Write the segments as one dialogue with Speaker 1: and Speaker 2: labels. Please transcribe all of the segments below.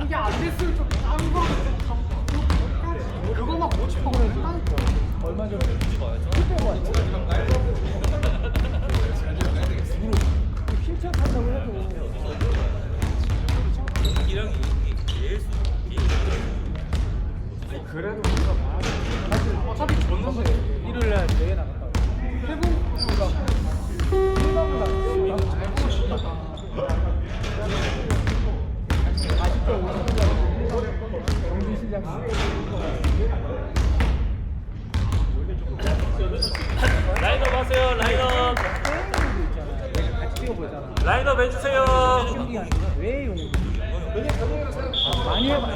Speaker 1: 이게 안
Speaker 2: 해도
Speaker 1: 그래도 우리가 말 어차피 졌는데.
Speaker 2: 일요일 날 대회 나갔다
Speaker 1: 해본 거가
Speaker 2: 아직도 오시는 경기 시장
Speaker 3: 라인업 하세요 라인업.
Speaker 2: 게임도 있잖아 같이 뛰어보잖아
Speaker 3: 라인업 해주세요.
Speaker 2: 왜 용이 아, 많이 해봐.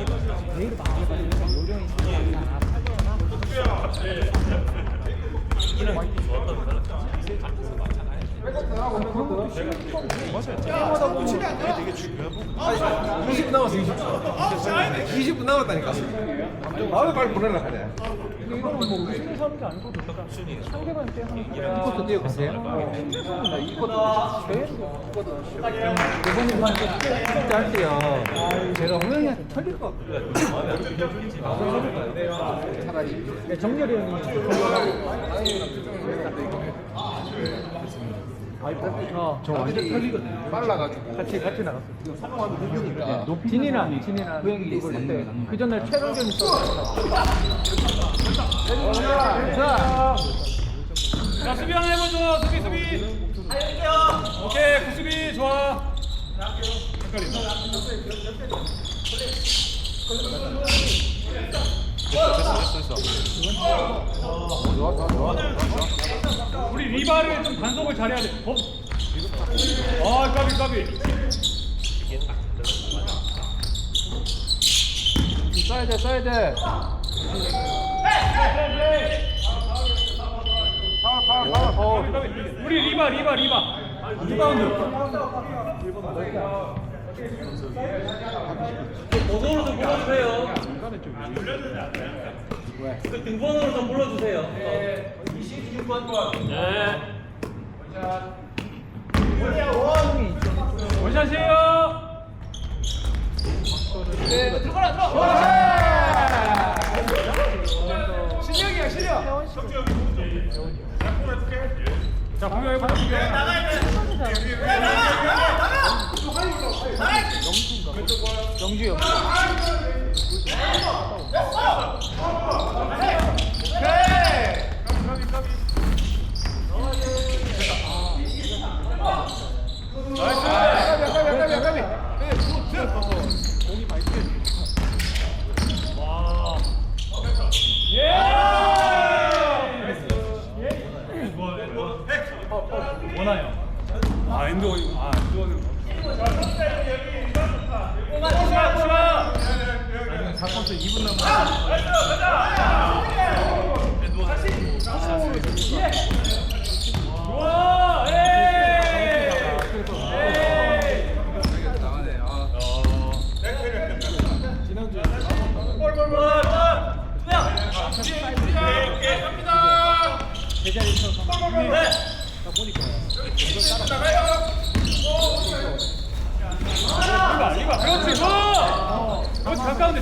Speaker 2: 내일 많이 해봐 그래서 요령이 있으니까
Speaker 4: 게임하다 보면 그게 되게 중요한 부분 20분 남았어 20분 20분 남았다니까 마음에 빨리 보내려
Speaker 2: 근데 이거는 뭐 의심을 사는 게 아니고 상대방 때 하는 거야
Speaker 4: 이것도 뛰어가세요?
Speaker 2: 나 이것도 대회도
Speaker 4: 이번에만 진짜 할게요 제가 호영이한테 털릴 것 같거든요 차라리
Speaker 2: 야, 정렬이 형이 어,
Speaker 4: 저 완전 털리거든요. 빨라가지고.
Speaker 2: 같이 같이 나갔어.
Speaker 4: 성공하면 힘드니까.
Speaker 2: 진이나 진이나
Speaker 4: 호영이
Speaker 2: 그때 그 전날 최강전 있었어.
Speaker 3: 자 수비 하나 해보죠. 수비 수비. 오케이 구수비. 좋아 우리 리바를 좀 단속을 잘해야 돼. 어? 아 까비 까비.
Speaker 4: 써야 돼 써야 돼.
Speaker 3: 우리 리바 리바 리바 번호로 좀 불러주세요. 그 등번호로 좀 불러주세요. 네. 26번. 네. 원샷이에요. 네, 들어가라, 들어가. 실력이야, 실력. 자, 구경해보자, 구경.
Speaker 2: 영주
Speaker 3: 원하요. 아, 엔도, 아, 엔도는. 치마, 치마! 나중에 4쿼터 2분 남았어. 좋아! 에이! 에이! 골, 골, 골! 야! 오케이, 갑니다!
Speaker 2: 제자리에서
Speaker 3: 네! 리바, 리바, 그렇지, 좋아! 그렇지, 가까운데 좋아! 뒤져, 뒤져!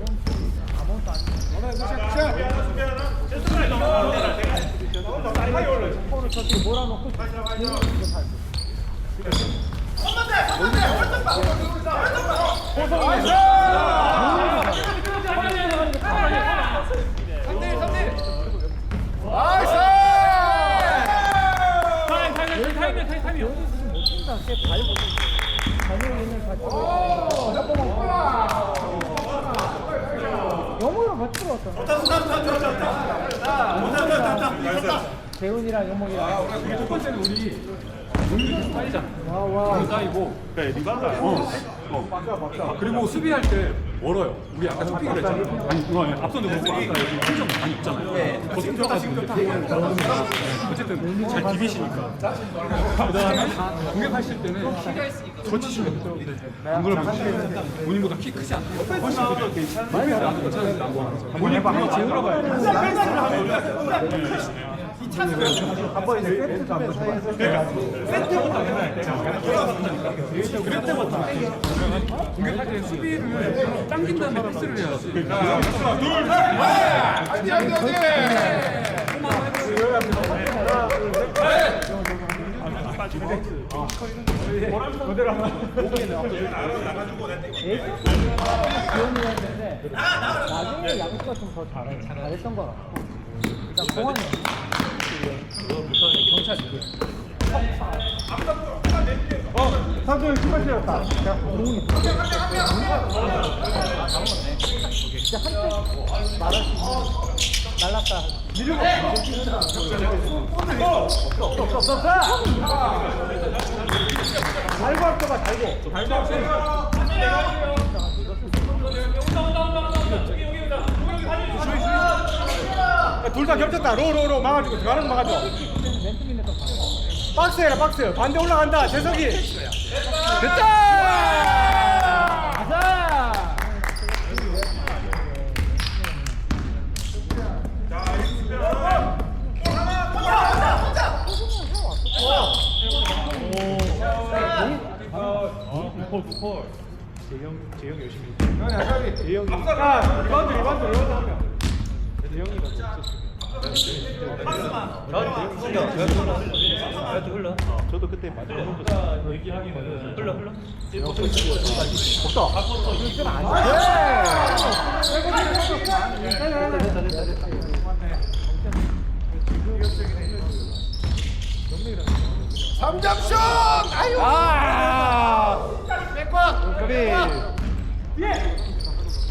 Speaker 3: 코를
Speaker 2: 저렇게 몰아놓고 발.
Speaker 5: 타임 타임 타임 타임 타임
Speaker 2: 못 친다. 걔발 전용인을 받치고 영호랑 같이 들어왔잖아. 재훈이랑 영목이랑.
Speaker 5: 첫 번째는 우리 공격이 쌓이잖아. 와, 쌓이고. 그러니까 리바가. 어. 어. 그리고 수비할 때 멀어요. 우리 아까 쇼핑을 했잖아요. 아니, 어, 앞선도 그렇고 아까 여기 한점 많이 있잖아요. 거기 들어가서 어쨌든 잘 비비시니까. 그다음에 공격하실 때는 거치시면 돼요. 안 그러면 본인보다 키 크지 않아요. 훨씬 더 괜찮은데 나도 괜찮은데 나도 본인 한번 재우러 가야 돼.
Speaker 2: 한 번 이제 세트 좀
Speaker 5: 공격할 때 수비를 당긴 다음에 패스를 해야지.
Speaker 2: 지원이었는데 나중에 양수가 좀더 잘했던 것 같고. 일단 공원이 경찰
Speaker 1: 상대 신발 신었다.
Speaker 2: 진짜 한때 말할 수 있는 날랐다
Speaker 1: 달고 할 거봐 달고. 둘다 겹쳤다. 로 로 로 막아주고 거 막아줘.
Speaker 2: 멘트민에서
Speaker 1: 박스. 반대 올라간다. 재석이. 됐다.
Speaker 2: 가자
Speaker 1: 야 리바운드 리바운드 리바운드 한 명.
Speaker 4: 삼점슛! 아유!
Speaker 1: 아.
Speaker 4: 백과!
Speaker 1: 그래.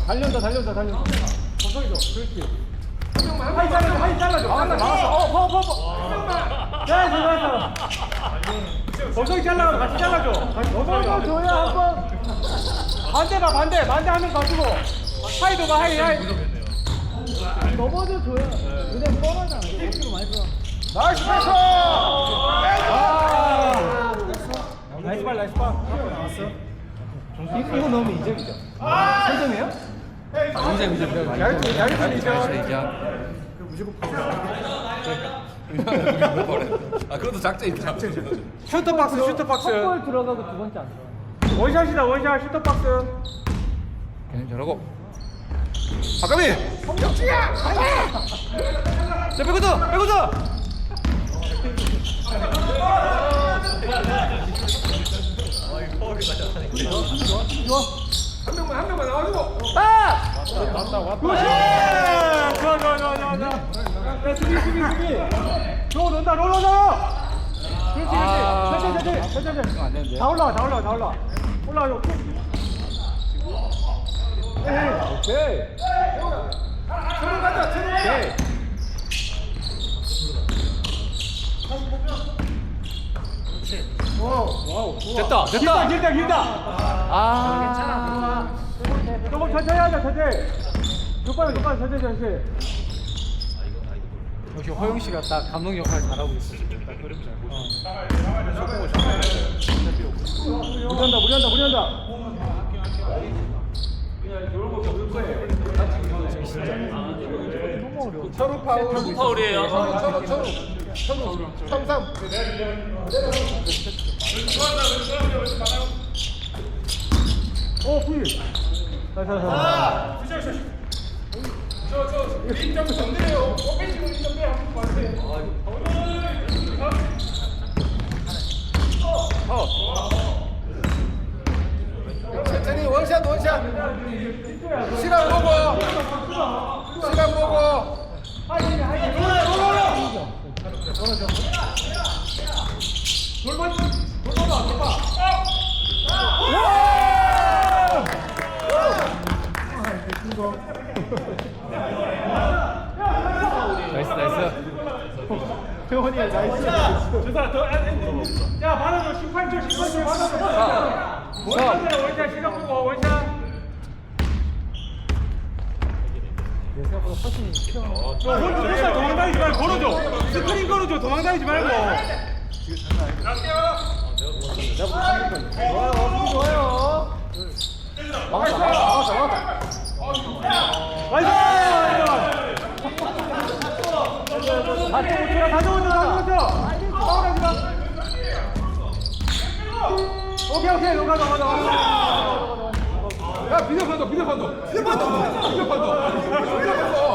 Speaker 1: 달려온다 달려온다 달려온다. 정성이죠. 그렇지. 하이 잘라줘 하이 잘라줘. 막았어 막았어. 어퍼 퍼 퍼. 야 잘랐어. 정성이 잘라 같이 잘라줘. 정성이 줘야 한 번. 반대 봐 반대 반대 한명 가지고. 하이도 봐 하이 하이.
Speaker 2: 넘어져 줘야 그냥 뻔하잖아 억지로 많이 들어
Speaker 4: 나이스 패스!
Speaker 1: 아. 나이스 발 나이스 발.
Speaker 2: 이거, 넣으면 2점이죠 3점이에요?
Speaker 1: 야리도 야리도 이죠.
Speaker 4: 아, 그것도 작전이다.
Speaker 1: 슈터 박스 슈터 박스.
Speaker 2: 첫골 들어가고 두 번째 안 들어가
Speaker 1: 원샷이다 원샷 슈터 박스.
Speaker 4: 그냥 저러고. 박가미! 영주야! 자, 빼고도! 빼고도!
Speaker 1: 한 명만 한 명만 나와주고.
Speaker 2: 아!
Speaker 1: 그렇지. 좋아 좋아 좋아 좋아. 야 수비 수비 수비. 로 논다 로 논다. 그렇지 그렇지. 천천히 천천히 천천히. 다 올라와 다 올라와 다 올라와. 올라와. 오케이. 천원 가자. 오케이. 와우.
Speaker 4: 됐다
Speaker 1: 됐다. 길다 길다
Speaker 2: 아.
Speaker 1: 아 조금 천천히 하자 천천히 족발 족발 천천히 천천히
Speaker 2: 여기 허영 씨가 딱 감독 역할 잘하고 있어. 어.
Speaker 1: 무리한다 무리한다 무리한다
Speaker 2: 서로
Speaker 4: 파울이에요. 서로 서로 서로. 3, 3, 3. 어, 구이. 자, 자, 자. 저저 인정 전대요. 어깨
Speaker 1: 지금 인정 빼 한번 봤어요.
Speaker 4: 천천히 원샷 원샷 시간 보고 시간 보고
Speaker 2: 나이스 나이스
Speaker 1: 태원이 나이스. 주사 더. 야 받아줘 18초 18초 받아줘. 원샷 원샷 시작 보고 원샷. 원샷 도망다니지 말고 걸어줘. 스크린 걸어줘 도망다니지 말고. 나이스! 다 좋은 다 좋은 다 좋은 파울하지 마. 오케이 오케이 너 가자 가자 가자.
Speaker 4: 야 비디오 판도 비디오 판도 비디오 판도 비디오 판도